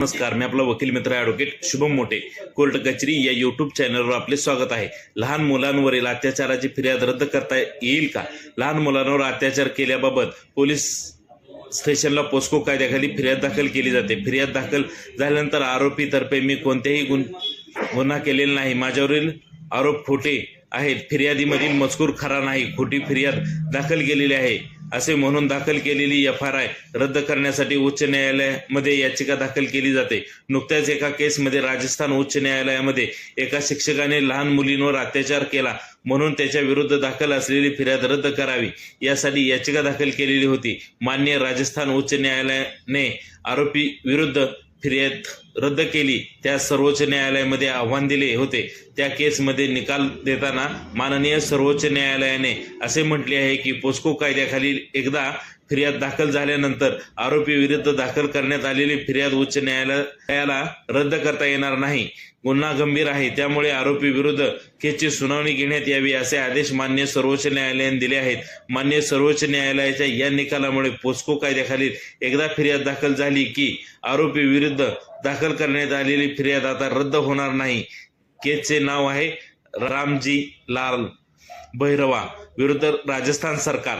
नमस्कार मी आपला वकील मित्र ॲडव्होकेट शुभम मोठे. कोर्ट कचेरी या युट्यूब चॅनलवर आपले स्वागत आहे. लहान मुलांवरील अत्याचाराची फिर्याद रद्द करता येईल का? लहान मुलांवर अत्याचार केल्याबाबत पोलीस स्टेशनला पोस्को कायद्याखाली फिर्याद दाखल केली जाते. फिर्याद दाखल झाल्यानंतर आरोपीतर्फे मी कोणत्याही गुन गुन्हा केलेला नाही. माझ्यावरील आरोप खोटे आहेत. फिर्यादीमधील मजकूर खरा नाही. खोटी फिर्याद दाखल केलेली आहे. असे म्हणून दाखल केलेली एफ आर आय रद्द करण्यासाठी उच्च न्यायालयामध्ये याचिका दाखल केली जाते. नुकत्याच एका केसमध्ये राजस्थान उच्च न्यायालयामध्ये एका शिक्षकाने लहान मुलींवर अत्याचार केला म्हणून त्याच्या विरुद्ध दाखल असलेली फिर्याद रद्द करावी यासाठी याचिका दाखल केलेली होती. मान्य राजस्थान उच्च न्यायालयाने आरोपी विरुद्ध फिर्याद रद्द केली. त्या सर्वोच्च न्यायालयामध्ये आव्हान दिले होते. त्या केसमध्ये निकाल देताना माननीय सर्वोच्च न्यायालयाने असे म्हटले आहे की पोस्को कायद्याखाली एकदा फिर्याद दाखल झाल्यानंतर आरोपी विरुद्ध दाखल करण्यात आलेली फिर्याद उच्च न्यायालयाला रद्द करता येणार नाही. गुन्हा गंभीर आहे. त्यामुळे आरोपी विरुद्ध केसची सुनावणी घेण्यात यावी असे आदेश मान्य सर्वोच्च न्यायालयाने दिले आहेत. मान्य सर्वोच्च न्यायालयाच्या या निकालामुळे पोस्को कायद्याखाली एकदा फिर्याद दाखल झाली की आरोपी विरुद्ध दाखल करण्यात आलेली फिर्याद आता रद्द होणार नाही. केसचे नाव आहे रामजी लाल भैरवा विरुद्ध राजस्थान सरकार.